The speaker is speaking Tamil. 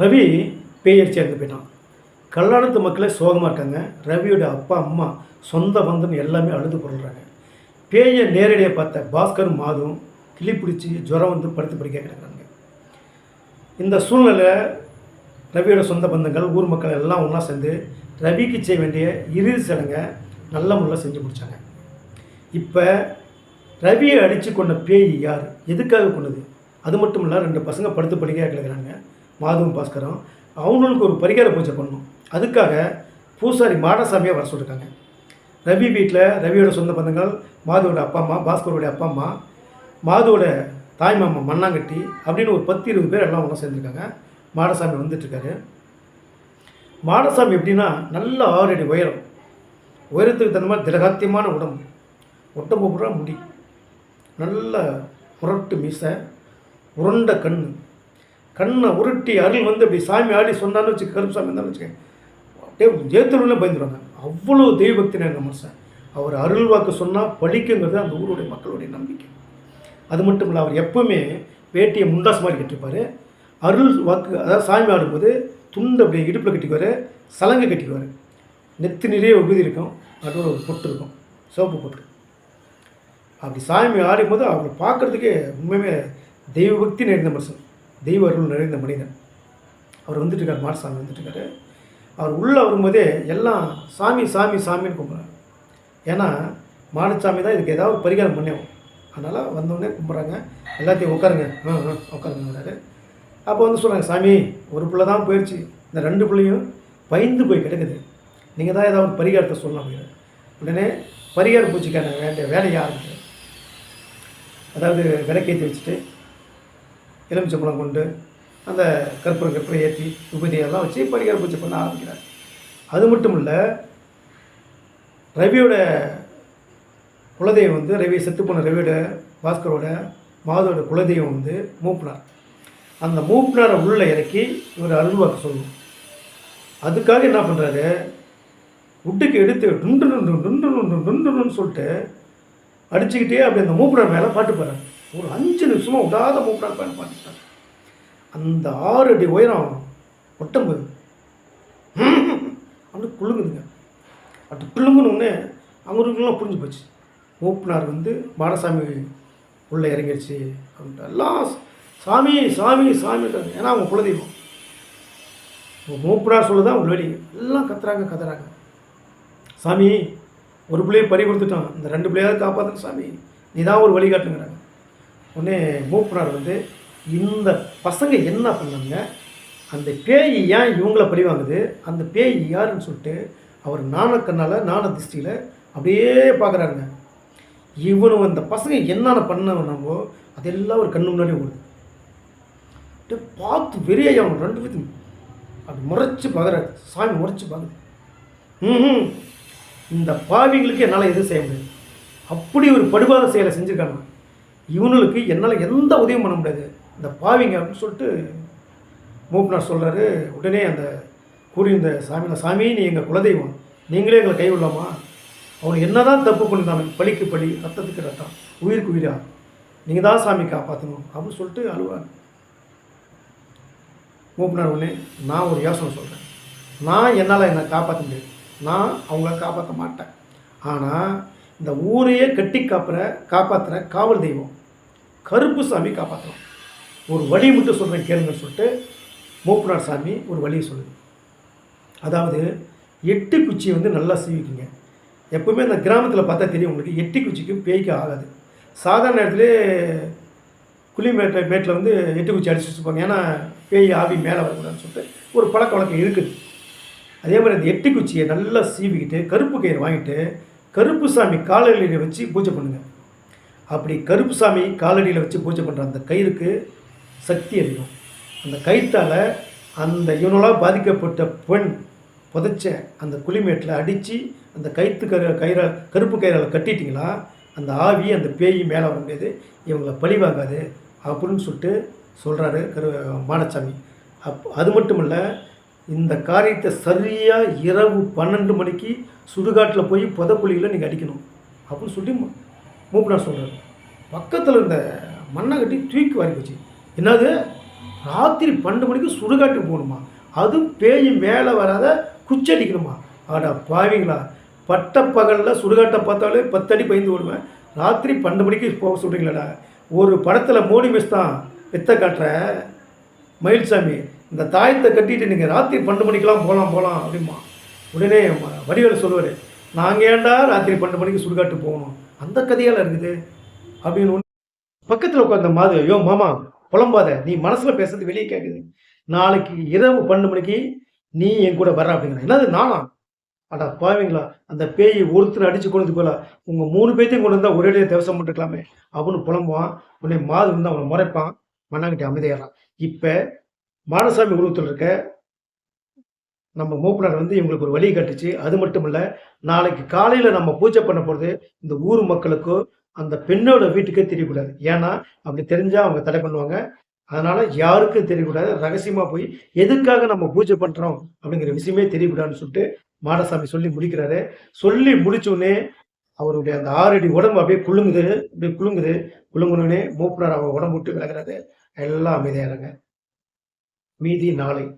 ரவி பேயடிச்சு இறந்து போயிட்டான். கல்யாணத்து மக்களே சோகமாக இருக்காங்க. ரவியோட அப்பா அம்மா சொந்த பந்தம் எல்லாமே அழுது பொருள்றாங்க. பேயை நேரடியாக பார்த்த பாஸ்கரும் மாதும் கிளி பிடிச்சி ஜுரம் வந்து படுத்து படிக்க கிடக்குறாங்க. இந்த சூழ்நிலை ரவியோட சொந்த பந்தங்கள் ஊர் மக்கள் எல்லாம் ஒன்றா சேர்ந்து ரவிக்கு செய்ய வேண்டிய இறுதி சடங்கை நல்ல முறையில் செஞ்சு முடிச்சாங்க. இப்போ ரவியை அடித்து கொண்ட பேய் யார்? எதுக்காக கொண்டது? அது மட்டும் இல்லை ரெண்டு பசங்க படுத்து படிக்க கிடக்குறாங்க. மாதவன் பாஸ்கரும் அவங்களுக்கு ஒரு பரிகார பூஜை பண்ணணும். அதுக்காக பூசாரி மாடசாமியாக வர சொல்லியிருக்காங்க ரவி வீட்டில் ரவியோட சொந்த பந்தங்கள் மாதுவோட அப்பா அம்மா பாஸ்கரோடைய அப்பா அம்மா மாதுவோட தாய் மாமா மண்ணாங்கட்டி அப்படின்னு ஒரு பத்து இருபது பேர் எல்லாம் ஒன்றா சேர்ந்துருக்காங்க. மாடசாமி வந்துட்டுருக்காரு மாடசாமி எப்படின்னா நல்ல ஆறு அடி உயரம். உயரத்துக்கு தகுந்த மாதிரி திரகாத்தியமான உடம்பு. உடம்பு பூரா முடி. நல்ல முரட்டு மீசை உருண்ட கண் கண்ணை உருட்டி அருள் வந்து அப்படி சாமி ஆடி சொன்னான்னு வச்சு கருப்பு சாமி இருந்தாலும் வச்சுக்கேன் அப்படியே ஜெயத்தூரில் பயந்துருவாங்க. அவ்வளோ தெய்வபக்தி நேர்ந்த மனுஷன். அவர் அருள் வாக்கு சொன்னால் படிக்குங்கிறது அந்த ஊருடைய மக்களுடைய நம்பிக்கை. அது மட்டும் இல்லை அவர் எப்பவுமே வேட்டியை முண்டாஸ் மாதிரி கட்டிப்பார். அருள் வாக்கு அதாவது சாமி ஆடும்போது துண்டு அப்படியே இடுப்பில் கட்டிக்குவார் சலங்கை கட்டிக்குவார். நெத்தி நிறைய உபதி இருக்கும் அதோட ஒரு பொட்டு இருக்கும் சிவப்பு பொட்டு. அப்படி சாமி ஆடும்போது அவரை பார்க்குறதுக்கே உண்மையுமே தெய்வ பக்தி நிறைந்த மனுஷன். தெய்வ அருள் நிறைந்த மனிதன். அவர் வந்துட்டு இருக்கார் மாடசாமி வந்துட்டு அவர் உள்ளே வரும்போதே எல்லாம் சாமி சாமி சாமின்னு கும்பிட்றாங்க ஏன்னா மாடசாமி தான் இதுக்கு ஏதாவது பரிகாரம் பண்ணியோம் அதனால் வந்தோடனே கும்பிட்றாங்க. எல்லாத்தையும் உட்காருங்க. ஆ ஆ உட்காருங்கிறாரு அப்போ வந்து சொல்கிறாங்க சாமி ஒரு பிள்ளை தான் போயிடுச்சு இந்த ரெண்டு பிள்ளையும் பயந்து போய் கிடக்குது. நீங்கள் தான் ஏதாவது ஒரு பரிகாரத்தை சொல்லலாம் அப்படின்னு உடனே பரிகார பூச்சிக்கான வேண்டிய வேலையாக ஆரம்பிக்கிறேன் அதாவது விளக்கேற்றி வச்சுட்டு எலுமிச்சம்பழம் கொண்டு அந்த கற்பூரம் கற்பூரம் ஏற்றி உபதியெல்லாம் வச்சு பரிகார பூஜை பண்ண ஆரம்பிக்கிறார். அது மட்டும் இல்லை ரவியோட குலதெய்வம் வந்து ரவி செத்து போன ரவியோட பாஸ்கரோட மாதோட குலதெய்வம் வந்து மூப்பினார். அந்த மூப்பினாரை உள்ளே இறக்கி இவர் அருள்வாக்க சொல்லணும் அதுக்காக என்ன பண்ணுறாரு உட்டுக்கு எடுத்து டுண்டு டுண்டு டுண்டு டுண்டு டுண்டுன்னு சொல்லிட்டு அடிச்சுக்கிட்டே அப்படி அந்த மூப்பினார் மேலே பாட்டு பாடுறாரு. ஒரு அஞ்சு நிமிஷமாக விடாத மூக்கால் பயணம் பண்ணிட்டார் அந்த ஆறு அடி உயரம் ஒட்டம்பு அப்படி குலுங்குதுங்க. அப்படி குழுங்குனோடனே அவங்களுக்குலாம் புரிஞ்சு போச்சு. மூப்பனார் வந்து மாடசாமி உள்ளே இறங்கிடுச்சு அப்படின்ட்டு எல்லாம் சாமி சாமி சாமி ஏன்னா அவங்க குலதெய்வம். மூப்பனார் சொல்லுதான் அவங்க வெளி எல்லாம் கத்துறாங்க கத்துறாங்க. சாமி ஒரு பிள்ளையை பறி கொடுத்துட்டான். இந்த ரெண்டு பிள்ளையாவது காப்பாற்றுங்க சாமி. நீ தான் ஒரு வழிகாட்டுங்கிறாங்க. உடனே மூப்பனார் வந்து இந்த பசங்க என்ன பண்ணாங்க? அந்த பேய் ஏன் இவங்கள பழிவாங்குது அந்த பேய் யாருன்னு சொல்லிட்டு அவர் நாணக்கண்ணால் நாண திருஷ்டியில் அப்படியே பார்க்குறாருங்க இவனு அந்த பசங்க என்னென்ன பண்ணவனாவோ அதெல்லாம் ஒரு கண்ணு முன்னாடி ஓடுது. அப்படியே பார்த்து வெறியாய் அவன் ரெண்டு பேர்த்தையும் அப்படி முறைச்சி பார்க்குறாரு சாமி முறைச்சி பார்க்குது ம் இந்த பாவிங்களுக்கு என்னால் எதுவும் செய்ய முடியாது. அப்படி ஒரு படுபாத செயலை செஞ்சுருக்காங்க. இவனுக்கு என்னால் எந்த உதவியும் பண்ண முடியாது. இந்த பாவிங்க அப்படின்னு சொல்லிட்டு மூப்பனார் சொல்கிறாரு உடனே அந்த கூறியிருந்த சாமி சாமி நீ எங்கள் குலதெய்வம். நீங்களே எங்களை கைவிடலாமா? அவன் என்ன தான் தப்பு பண்ணியிருந்தாங்க பழிக்கு பழி ரத்தத்துக்கு ரத்தம் உயிருக்கு உயிரா? நீங்கள் தான் சாமி காப்பாற்றணும் அப்படின்னு சொல்லிட்டு அழுவார். மூப்பினார் உடனே நான் ஒரு யோசனை சொல்கிறேன் நான் என்னால் என்னை காப்பாற்ற முடியாது. நான் அவங்கள காப்பாற்ற மாட்டேன். ஆனால் இந்த ஊரையே கட்டி காப்புற காப்பாற்றுற காவல் தெய்வம் கருப்பு சாமி காப்பாற்றலாம் ஒரு வழி மட்டும் சொல்கிறேன் கேளுங்கன்னு சொல்லிட்டு மூப்பனார் சாமி ஒரு வழியை சொல்லுது. அதாவது எட்டு குச்சியை வந்து நல்லா சீவிக்குங்க. எப்பவுமே அந்த கிராமத்தில் பார்த்தா தெரியும் உங்களுக்கு எட்டி குச்சிக்கும் பேய்க்கு ஆகாது. சாதாரண இடத்துல குழி மேட்டை மேட்டில் வந்து எட்டு குச்சி அடிச்சு வச்சுப்பாங்க ஏன்னா பேய் ஆவி மேலே வரக்கூடாதுன்னு சொல்லிட்டு ஒரு பழக்க வழக்கம் இருக்குது. அதே மாதிரி அந்த எட்டு குச்சியை நல்லா சீவிக்கிட்டு கருப்பு கயிறு வாங்கிட்டு கருப்பு சாமி காலடியில் வச்சு பூஜை பண்ணுங்கள் அப்படி கருப்பு சாமி காலடியில் வச்சு பூஜை பண்ணுற அந்த கயிறுக்கு சக்தி அதிகம். அந்த கயிற்றால் அந்த இவனோளாக பாதிக்கப்பட்ட பெண் புதைச்ச அந்த குளிமேட்டில் அடித்து அந்த கயிற்று கரு கயிறை கருப்பு கயிறால் கட்டிட்டிங்களா அந்த ஆவி அந்த பேய் மேலே வர முடியாது இவங்களை பழி வாங்காது அப்படின்னு சொல்லிட்டு சொல்கிறாரு கரு மாடசாமி அப் அது மட்டும் இல்லை இந்த காரியத்தை சரியாக இரவு பன்னெண்டு மணிக்கு சுடுகாட்டில் போய் புதக்குழியில் நீங்கள் அடிக்கணும் அப்படின்னு சொல்லி மூப்பனார் சொல்கிறாரு பக்கத்தில் இருந்த மண்ணை கட்டி தூக்கி வாரி போச்சு. என்னது? ராத்திரி பன்னெண்டு மணிக்கு சுடுகாட்டு போகணுமா? அதுவும் பேய் மேலே வராத குச்சடிக்கணுமா ஆடா பாவிங்களா பட்ட பகலில் சுடுகாட்டை பார்த்தாலே பத்தடி பயந்து ஓடுவேன். ராத்திரி பன்னெண்டு மணிக்கு போக சொல்கிறீங்களாடா ஒரு படத்தில் மோடி மிஸ் தான். வித்த காட்டுற? மயில்சாமி இந்த தாயத்தை கட்டிட்டு நீங்கள் ராத்திரி பன்னெண்டு மணிக்கெல்லாம் போகலாம் போகலாம் அப்படிமா உடனே வடிவேல் சொல்லுவார் நாங்கள் ஏன்டா ராத்திரி பன்னெண்டு மணிக்கு சுடுகாட்டு போகணும்? அந்த கதையால் இருக்குது. அப்படின்னு பக்கத்தில் உட்காந்த மாது ஐயோ மாமா புலம்பாத நீ மனசில் பேசுறது வெளியே கேட்குது நாளைக்கு இரவு பன்னெண்டு மணிக்கு நீ என் கூட வர்ற அப்படிங்கிற என்னது நானா? அடா பாவீங்களா அந்த பேயை ஒருத்தர் அடிச்சு கொண்டு போல உங்க மூணு பேத்தையும் கொண்டு வந்தா ஒரே தேவசம் பண்ணிருக்கலாமே. அப்படின்னு புலம்புவான் உடனே மாது வந்து அவனை முறைப்பான் மண்ணாங்கிட்ட அமைதியாகிறான் இப்ப மானசாமி உருவத்தில் இருக்க நம்ம மூப்பனார் வந்து இவங்களுக்கு ஒரு வழி கட்டுச்சு. அது மட்டும் இல்லை நாளைக்கு காலையில் நம்ம பூஜை பண்ண போகிறது இந்த ஊர் மக்களுக்கோ அந்த பெண்ணோட வீட்டுக்கே தெரியக்கூடாது. ஏன்னா அப்படி தெரிஞ்சால் அவங்க தடை பண்ணுவாங்க. அதனால யாருக்கும் தெரியக்கூடாது. ரகசியமாக போய் எதுக்காக நம்ம பூஜை பண்ணுறோம் அப்படிங்கிற விஷயமே தெரியக்கூடாதுன்னு சொல்லிட்டு மாடசாமி சொல்லி முடிக்கிறாரு. சொல்லி முடிச்சோடனே அவருடைய அந்த ஆறடி உடம்பு அப்படியே குலுங்குது அப்படியே குலுங்குது. குலுங்குனோடனே மூப்பனார் அவங்க உடம்பு விட்டு விலகுறாரு. எல்லாம் அமைதியாகிறாங்க மீதி நாளை.